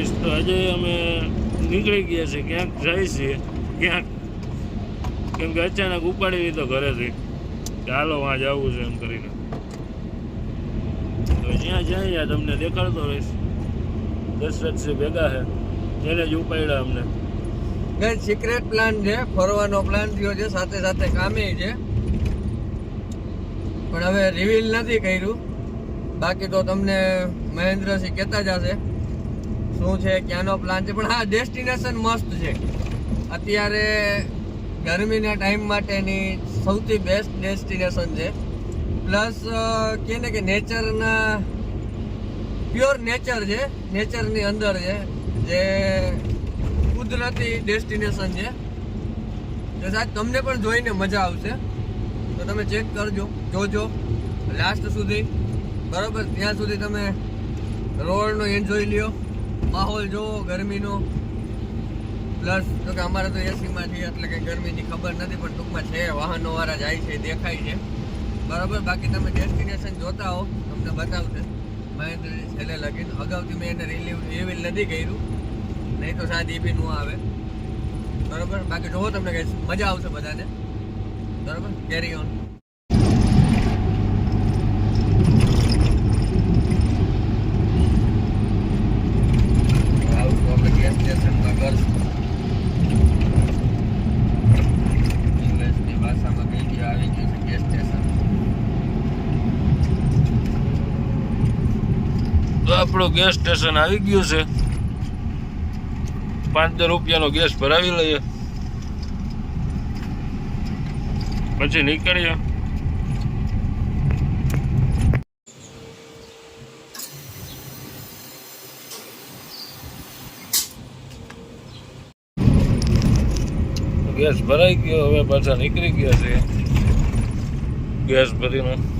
Guys, તો આજે અમે નીકળી ગયા છીએ ક્યાંક જઈએ છીએ, ક્યાંક. કેમ કે અચાનક ઉપાડી લીધો ઘરેથી. ચાલો વાં જવું છે એમ કરીને. તો જ્યાં ત્યાં તમને દેખાડતો રહીશ. દશરથ છે ભેગા છે. એને જ ઉપાડ્યા અમને. મેં સિક્રેટ પ્લાન છે, ફરવાનો પ્લાન થયો છે, સાથે સાથે કામે છે. પણ હવે રિવીલ નથી કર્યું. બાકી તો તમને મહેન્દ્રસિંહ કહેતા જ હશે. શું છે, ક્યાંનો પ્લાન છે? પણ હા ડેસ્ટિનેશન મસ્ત છે. અત્યારે ગરમીના ટાઈમ માટેની સૌથી બેસ્ટ ડેસ્ટિનેશન છે. પ્લસ કે ને કે નેચરના પ્યોર નેચર છે. નેચરની અંદર છે, જે કુદરતી ડેસ્ટિનેશન છે. તો સાહેબ, તમને પણ જોઈને મજા આવશે. તો તમે ચેક કરજો, જોજો. લાસ્ટ સુધી, બરાબર? ત્યાં સુધી તમે રોડનો એન્જોય લ્યો. માહોલ જોવો ગરમીનો. પ્લસ તો કે અમારે તો એસીમાં છીએ એટલે કે ગરમીની ખબર નથી, પણ ટૂંકમાં છે વાહનો વાળા જાય છે, દેખાય છે. બરાબર? બાકી તમે ડેસ્ટિનેશન જોતા હો, તમને બતાવશે. મહેન્દ્રજી છેલ્લે લગીને અગાઉથી મેં એને રિલીવ રિવીલ નથી કર્યું. નહીં તો સાદી બી નું આવે. બરાબર? બાકી જોવો તમને કઈ મજા આવશે બધાને. બરાબર? કેરી ઓન આપણે ગેસ સ્ટેશનમાં કરશું ઇંગ્લિશની ભાષામાં કહી ગયું આવી ગયું છે ગેસ સ્ટેશન તો આપણું ગેસ સ્ટેશન આવી ગયું છે. પાંચસો રૂપિયાનો ગેસ ભરાવી લઈએ. પછી નીકળીએ. ગેસ ભરાઈ ગયો, હવે પાછા નીકળી ગયા છે ગેસ ભરીને.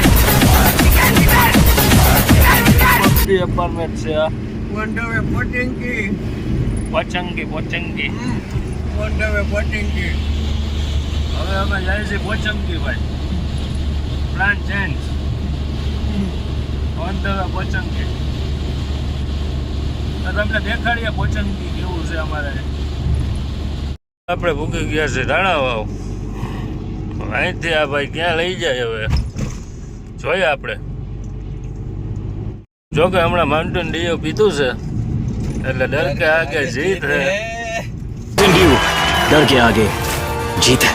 પબજી એપાર્ટમેન્ટ છે વંડવે પોટિંકી પોચંગી પોચંગી વંડવે પોટિંકી હવે અમે જાય છે પોચંગી ભાઈ. Plan change on the way પોચંગી તો તમને દેખાડીએ પોચંગી કેવું છે અમારે. આપણે ભૂકી ગયા છે રાણા વાવ અહીંથી આ ભાઈ ક્યાં લઈ જાય હવે? જોઈએ આપણે. જો કે હમણાં માઉન્ટેન ડીઓ પીધું છે. એટલે ડર કે આગે જીત હે. ડીઓ ડર કે આગે જીત હે.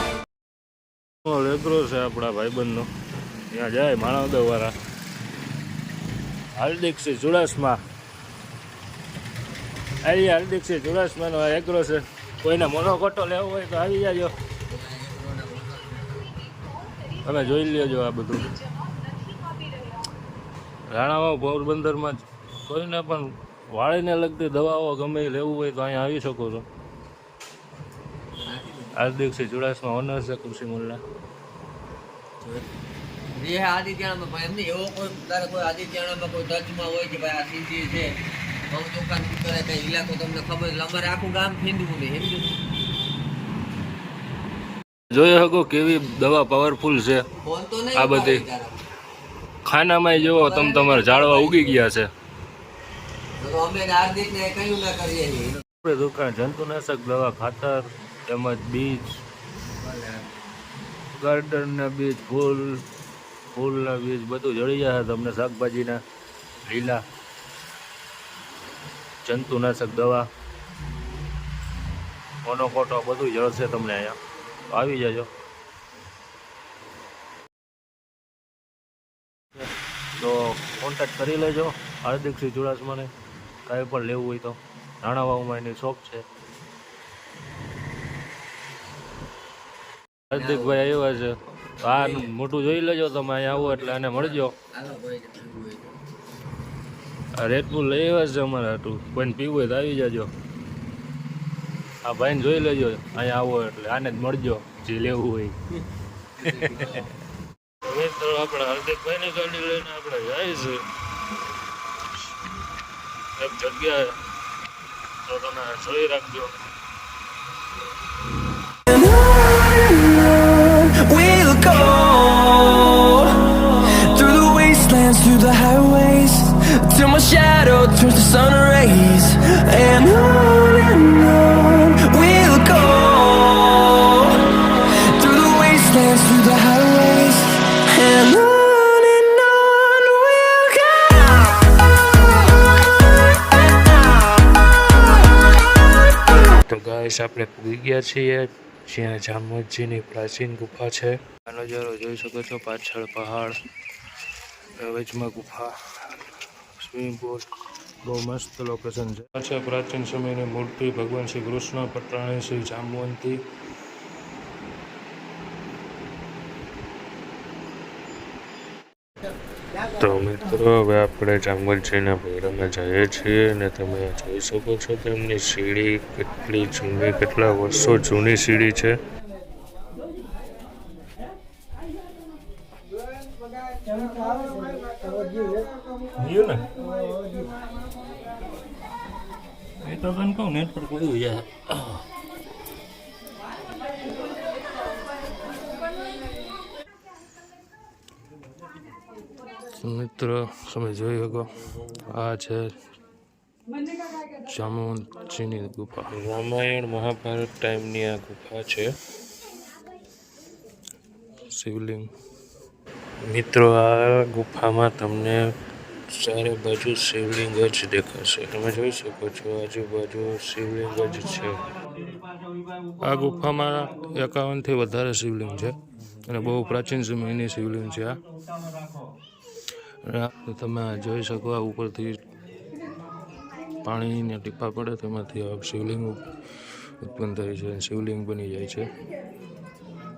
છે આપણા ભાઈબંધનો. ત્યાં જાય માણાવદર વાળા હાર્દિકસિંહ ચુડાસમા. આવી હાર્દિકસિંહ ચુડાસમાનો એગ્રો છે. કોઈને મોનો ખોટો લેવો હોય તો આવી જાજો. તમે જોઈ લેજો આ બધું. રાણાવાવ પોરબંદરમાં જ. કોઈને પણ વાળીને લગતી દવાઓ ગમે એ લેવું હોય તો અહીંયા આવી શકો છો. સિંહ ચુડાસમા ઓનર છે કૃષિ મુલ્લા જે આદિત્યાણામાં ભાઈ એમને એવો કોઈ તારે કોઈ આદિત્યાણામાં કોઈ ટચમાં હોય કે ભાઈ આ સીધી છે બહુ દુકાન કરે કઈ ઇલાકો તમને ખબર અમારે આખું ગામ ફીંદવું નહીં જોઈ શકો કેવી દવા પાવરફુલ છે. આ બધી. ખાનામાં જુઓ તમે તમારા ઝાડવા ઉગી ગયા છે. તો અમે હાર્દિક ને કયું ના કરીએ. છીએ આપણે દુકાન જંતુનાશક દવા ખાતર તેમજ બીજ ગાર્ડનના બીજ ફૂલ ફૂલના બીજ બધું જળી જશે તમને શાકભાજીના લીલા. જંતુનાશક દવા મોનોકોટો બધું જળશે તમને અહીંયા. આવી જજો. તો કોન્ટેક્ટ કરી લેજો. હાર્દિકસિંહ ચુડાસમાને કાંઈ પણ લેવું હોય તો નાણાવાવમાં એની શોપ છે. હાર્દિકભાઈ આવ્યા છે. આ મોટું જોઈ લેજો તમે અહીંયા આવો એટલે આને મળજો. રેડબુલ લઈ આવ્યા છે અમારે હાટું. કોઈને પીવું હોય તો આવી જાજો. આ ભાઈને જોઈ લેજો, અહીંયા આવો એટલે આને જ મળજો, જે લેવું હોય. મિત્રો આપણે હાર્દિકભાઈની ગાડી લઈને આપણે જાય છે એક જગ્યાએ તો તમે જોઈ રાખજો We'll go through the wastelands, through the highways, till my shadow turns to sun Guys આપણે પૂગી ગયા છીએ જ્યાં જામવતજીની પ્રાચીન ગુફા છે. આ નજારો જોઈ શકો છો પાછળ પહાડ વચમાં ગુફા સ્વિમિંગ પુલ બહુ મસ્ત લોકેશન છે. આ પ્રાચીન સમયની મૂર્તિ ભગવાન શ્રી કૃષ્ણ પટરાણી શ્રી જામવંતી તો મિત્રો હવે આપણે જામવંતજીના ભૈરવમાં જઈએ છીએ અને તમે જોઈ શકો છો તેમની સીડી કેટલી જૂની કેટલા વર્ષો જૂની સીડી છે. ને? એ તો કહું નેટ પર પડ્યું યાર મિત્રો તમે જોઈ શકો આ છે જામુનજીની ગુફા. રામાયણ મહાભારત ટાઈમની આ ગુફા છે. શિવલિંગ. મિત્રો આ ગુફામાં તમને ચારે બાજુ શિવલિંગ જ દેખાશે. તમે જોઈ શકો છો આજુબાજુ શિવલિંગ જ છે. આ ગુફામાં એકાવનથી વધારે શિવલિંગ છે અને બહુ પ્રાચીન સમયની શિવલિંગ છે આ. અને તમે જોઈ શકો આ ઉપરથી પાણીના ટીપા પડે તેમાંથી આ શિવલિંગ ઉત્પન્ન થાય છે શિવલિંગ બની જાય છે.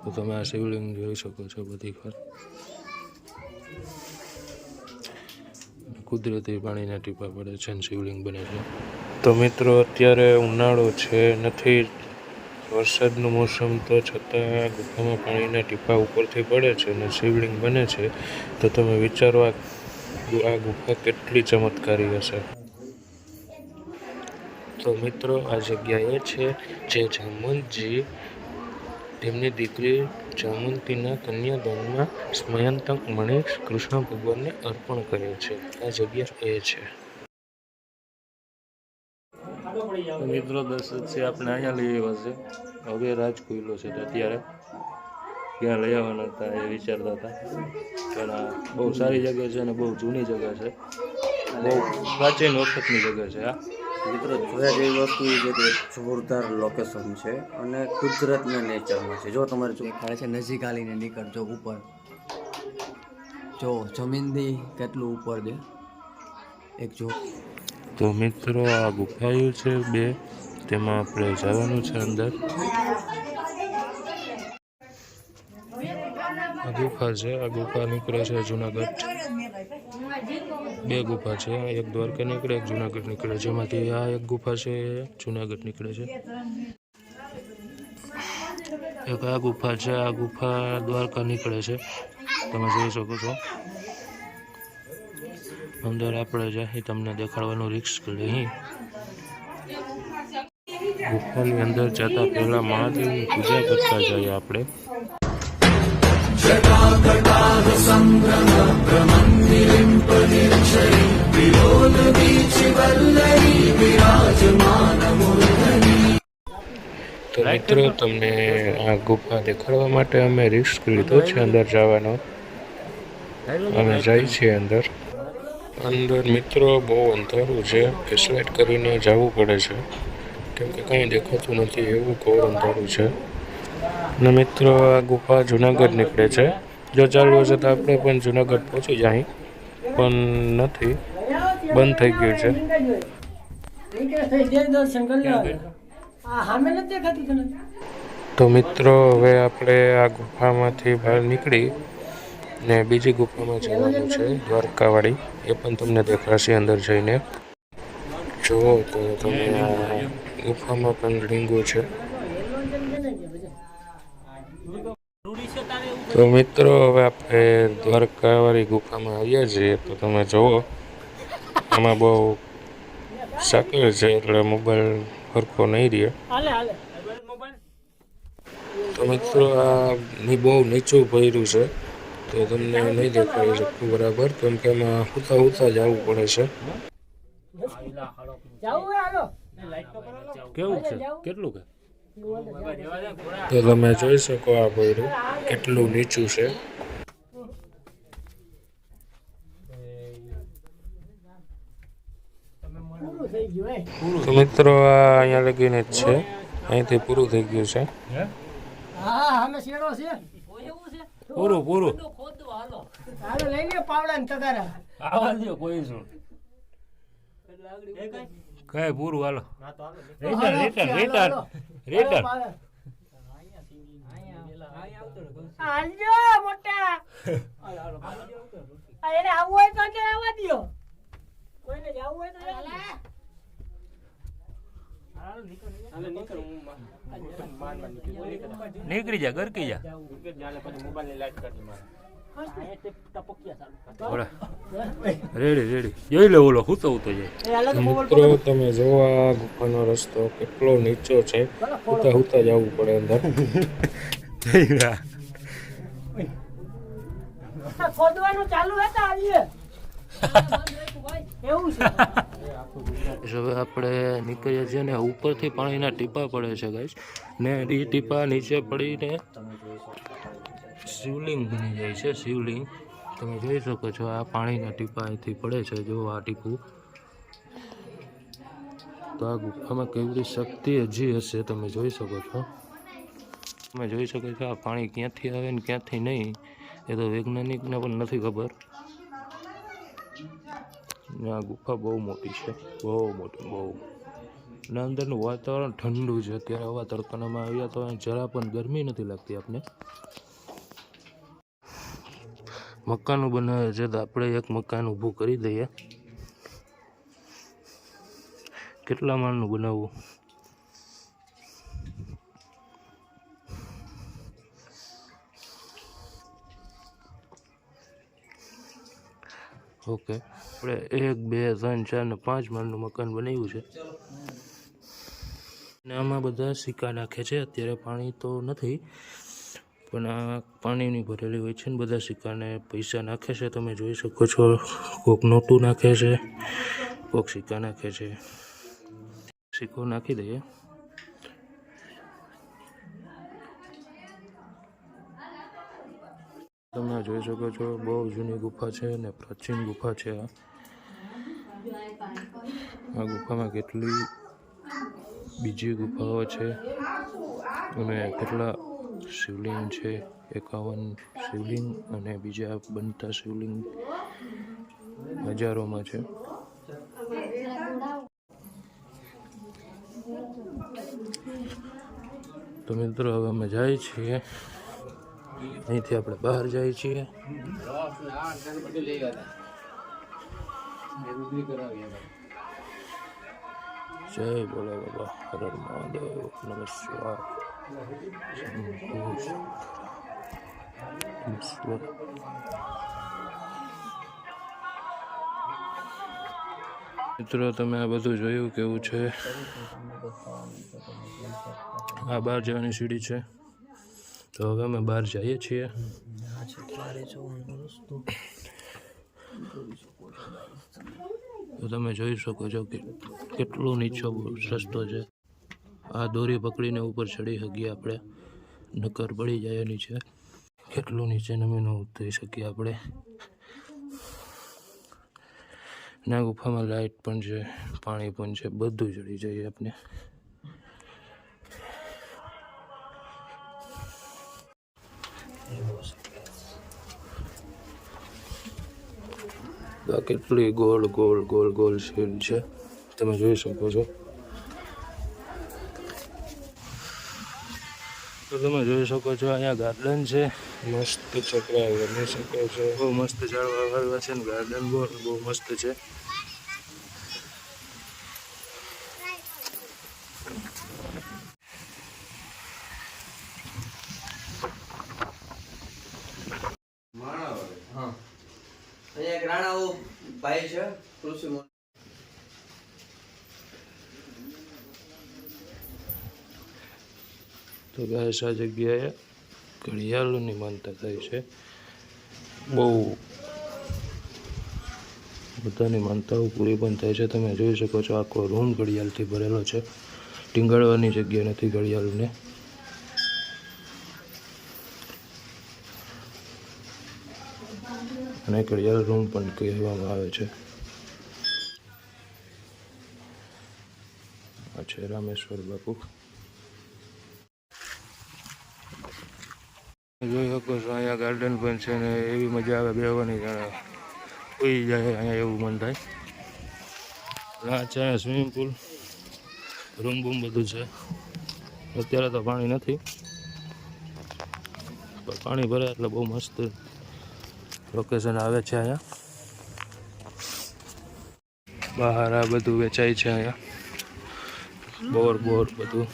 તો તમે આ શિવલિંગ જોઈ શકો છો બધી વાર. કુદરતી પાણીના ટીપા પડે છે અને શિવલિંગ બને છે. તો મિત્રો, અત્યારે ઉનાળો છે, નથી, વરસાદનું મોસમ તો છતાં ગુફામાં પાણીના ટીપા ઉપરથી પડે છે અને શિવલિંગ બને છે. તો તમે વિચારો આ ગુ- આ ગુફા કેટલી ચમત્કારી હશે. તો મિત્રો, આ જગ્યા છે જે જામવંતજી તેમની દીકરી જામવંતીના કન્યાદાનમાં સ્મયંતક મણિ કૃષ્ણ ભગવાનને અર્પણ કરે છે. આ જગ્યા એ છે. મિત્રો દસ છે, આપણે અહીંયા લઈ આવ્યા છે. હવે રાજકોઈલો છે અત્યારે. ક્યાં લઈ આવવાના હતા એ વિચારતા હતા. પણ બહુ સારી જગ્યા છે અને બહુ જૂની જગ્યા છે. બહુ પ્રાચીન વખતની જગ્યા છે આ. મિત્રો જોયા જેવી વસ્તુ એ છે કે જોરદાર લોકેશન છે અને કુદરતના નેચરમાં છે. જો તમારે જો દેખાડે છે નજીક આવીને નીકળજો ઉપર. જો જમીનથી કેટલું ઉપર છે? એક જો. તો મિત્રો આ ગુફાયું છે બે. તેમાં આપણે જવાનું છે અંદર. ગુફા છે, આ ગુફા નીકળે છે જુનાગઢ. બે ગુફા છે એક દ્વારકા નીકળે, એક જુનાગઢ નીકળે. જેમાંથી આ એક ગુફા છે, જુનાગઢ નીકળે છે. એક આ ગુફા છે, આ ગુફા દ્વારકા નીકળે છે. તમે જોઈ શકો છો. અંદર આપણે જાય તમને દેખાડવાનું રિસ્ક નહીં ગુફાની અંદર જતા પહેલા મહાદેવની પૂજા કરતા જઈએ આપણે. તો મિત્રો તમને આ ગુફા દેખાડવા માટે અમે રિસ્ક લીધો છે અંદર જવાનો. અમે જાય છીએ અંદર. અંદર મિત્રો બહુ અંધારું છે. ફેસલાઇટ કરીને જવું પડે છે. કેમ કે કંઈ દેખાતું નથી એવું ઘોર અંધારું છે. અને મિત્રો, આ ગુફા જુનાગઢ નીકળે છે. જો ચાલુ હશે તો આપણે પણ જુનાગઢ પહોંચી જાય પણ નથી. બંધ થઈ ગયું છે. તો મિત્રો, હવે આપણે આ ગુફામાંથી બહાર નીકળી ને બીજી ગુફામાં જવાનું છે, દ્વારકાવાળી. એ પણ તમને દેખાશે અંદર જઈને. જુઓ તો તમે ગુફામાં પણ લીંગો છે. તો મિત્રો હવે આપણે દ્વારકાવાળી ગુફામાં આવ્યા છીએ તો તમે જુઓ. આમાં બહુ સાકર છે એટલે મોબાઈલ સરખો નહીં રહે તો મિત્રો આ બહુ નીચું ભર્યું છે તો તમને નહીં દેખાડી શકું બરાબર કેમ કે એમાં હુતા હુતા જવું પડે છે. કેવું છે? કેટલું કે? તો તમે જોઈ શકો આ ભર્યું કેટલું નીચું છે. તો મિત્રો આ અહીંયા લગીને જ છે. અહીંથી પૂરું થઈ ગયું છે. પૂરું પૂરું. આવા દો કોઈ શું. કઈ પૂરું હાલો. રિટર્ન રિટર્ન રિટર્ન એને આવવું હોય તો કે આવવા દ્યો. કોઈને જવું હોય તો જવા દ્યો. નીકળી જા ગરકી જા. ઓલા. રેડી રેડી જોઈ લે ઓલો હું તો ઉતો જાય મિત્રો તમે જોવો આ ગુફાનો રસ્તો કેટલો નીચો છે ઉતા ઉતા જવું પડે અંદર આ ખોદવાનું ચાલુ હતા આવીએ હવે આપણે નીકળીએ છીએ ને ઉપરથી પાણીના ટીપા પડે છે ગાઈશ ને એ ટીપા નીચે પડીને શિવલિંગ બની જાય છે, શિવલિંગ. તમે જોઈ શકો છો, આ પાણીના ટીપા અહીંથી પડે છે જો આ ટીપું. તો આ ગુફામાં કેવી શક્તિ હજી હશે તમે જોઈ શકો છો. તમે જોઈ શકો છો આ પાણી ક્યાંથી આવે ને ક્યાંથી નહીં, એ તો વૈજ્ઞાનિકને પણ નથી ખબર. આ ગુફા બહુ મોટી છે, બહુ મોટી, બહુ. અને અંદરનું વાતાવરણ ઠંડુ છે, અત્યારે આવા તડકાનામાં આવ્યા તો જરા પણ ગરમી નથી લાગતી આપણે મકાન બનાવે છે તો આપણે એક મકાન ઊભું કરી દઈએ. કેટલા માળનું બનાવવું? ઓકે. આપણે એક, બે, ત્રણ, ચાર ને પાંચ માળનું મકાન બનાવ્યું છે. ને આમાં બધા સિક્કા નાખે છે. અત્યારે પાણી તો નથી. પણ આ પાણીની ભરેલી હોય છે ને બધા સિક્કાને પૈસા નાખે છે. તમે જોઈ શકો છો, કોક નોટું નાખે છે, કોક સિક્કા નાખે છે. સિક્કો નાખી દઈએ. તમે જોઈ શકો છો, બહુ જૂની ગુફા છે અને પ્રાચીન ગુફા છે આ ગુફામાં કેટલી બીજી ગુફાઓ છે. અને કેટલા શિવલિંગ છે, એકાવન શિવલિંગ અને બીજા બનતા શિવલિંગ હજારોમાં છે. તો મિત્રો, હવે અમે જાય છીએ. અહીંથી આપણે બહાર જઈએ છીએ. જય બોલે બાબા હર હર મહાદેવ, નમઃ મિત્રો, તમે આ બધું જોયું કેવું છે? આ બહાર જવાની સીડી છે. તો હવે અમે બહાર જઈએ છીએ. તો તમે જોઈ શકો છો કે કેટલો નીચો રસ્તો છે. આ દોરી પકડીને ઉપર ચડી શકીએ આપણે. નકર પડી જાય નીચે કેટલું નીચે નમી ન ઉતરી શકીએ આપણે. ના ગુફામાં લાઇટ પણ છે, પાણી પણ છે, બધું ચડી જઈએ આપણે. કેટલી ગોળ ગોળ ગોળ ગોળ શેડ છે. તમે જોઈ શકો છો. તો તમે જોઈ શકો છો, અહીંયા ગાર્ડન છે. મસ્ત છોકરા રમી શકે છે. બહુ મસ્ત ઝાડવા વાળવા છે ને, ગાર્ડન બહુ બહુ મસ્ત છે હા અહીંયા એક રાણાઓ ભાઈ છે કૃષિ મંત્રી. ગાઈસ આ જગ્યાએ ઘડિયાળની માનતા થાય છે. બધાની માનતાઓ પૂરી પણ થાય છે. તમે જોઈ શકો છો, આખો રૂમ ઘડિયાળથી ભરેલો છે. ટીંગાળવાની જગ્યા નથી ઘડિયાળને. અને ઘડિયાળ રૂમ પણ કહેવામાં આવે છે રામેશ્વર બાપુ. જોઈ શકો છો, અહીંયા ગાર્ડન પણ છે ને એવી મજા આવે, બેહવાની જાણે. ઉઈ જાય અહીંયા એવું મન થાય. આ છે સ્વિમિંગ પુલ રૂમ બૂમ બધું છે. અત્યારે તો પાણી નથી. પણ પાણી ભરે એટલે બહુ મસ્ત લોકેશન આવે છે અહીંયા. બહાર આ બધું વેચાય છે અહીંયા. બોર બોર બધું.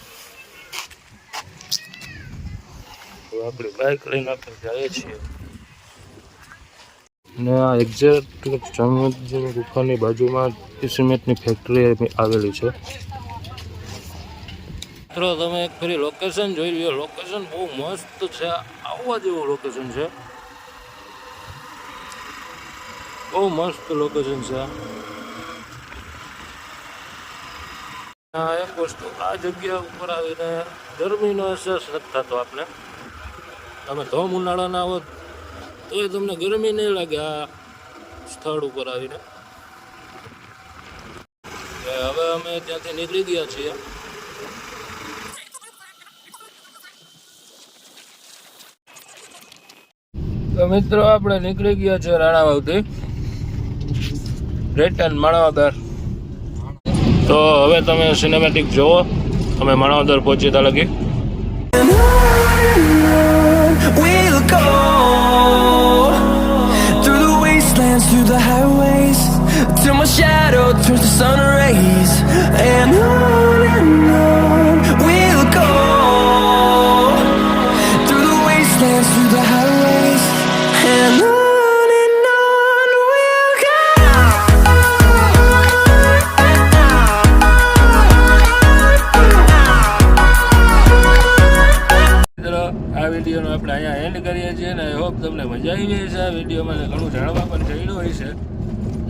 આપણે બાઇક લઈને આપણે જઈએ છીએ. ને આ એક્ઝેક્ટ ચામુંડજીની ગુફાની બાજુમાં સિમેન્ટની ફેક્ટરી આવેલી છે. મિત્રો, તમે એક ફરી લોકેશન જોઈ લો લોકેશન બહુ મસ્ત છે. આવવા જેવું લોકેશન છે. બહુ મસ્ત લોકેશન છે. એક વસ્તુ આ જગ્યા ઉપર આવીને ગરમીનો અહેસાસ નથી થતો આપણે તમે ધોમ ઉનાળાના આવો તોય તમને ગરમી નહીં લાગે આ સ્થળ ઉપર આવીને. હવે અમે ત્યાંથી નીકળી ગયા છીએ. તો મિત્રો, આપણે નીકળી ગયા છે રાણાવાવથી. રિટર્ન માણાવદર તો હવે તમે સિનેમેટિક જોવો. અમે માણાવદર પહોંચી ત્યાં લગી.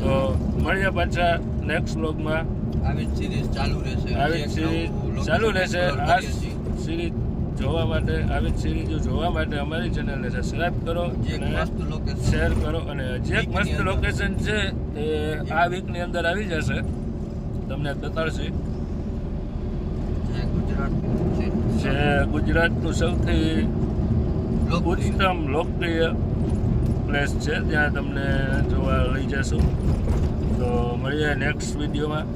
તો મળીએ પાછા નેક્સ્ટ બ્લોગમાં આવી જ સિરીઝ ચાલુ રહેશે. આવી સિરીઝ ચાલુ રહેશે. આ સિરીઝ જોવા માટે આવી જ સિરીઝો જોવા માટે અમારી ચેનલને સબસ્ક્રાઈબ કરો અને શેર કરો. અને જે એક મસ્ત લોકેશન છે એ આ વીકની અંદર આવી જશે. તમને બતાડશે. જે છે ગુજરાતનું સૌથી. ઉત્તમ લોકપ્રિય પ્લેસ છે ત્યાં તમને જોવા લઈ જશું. તો મળીએ નેક્સ્ટ વિડીયોમાં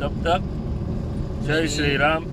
તબ તક જય શ્રી રામ.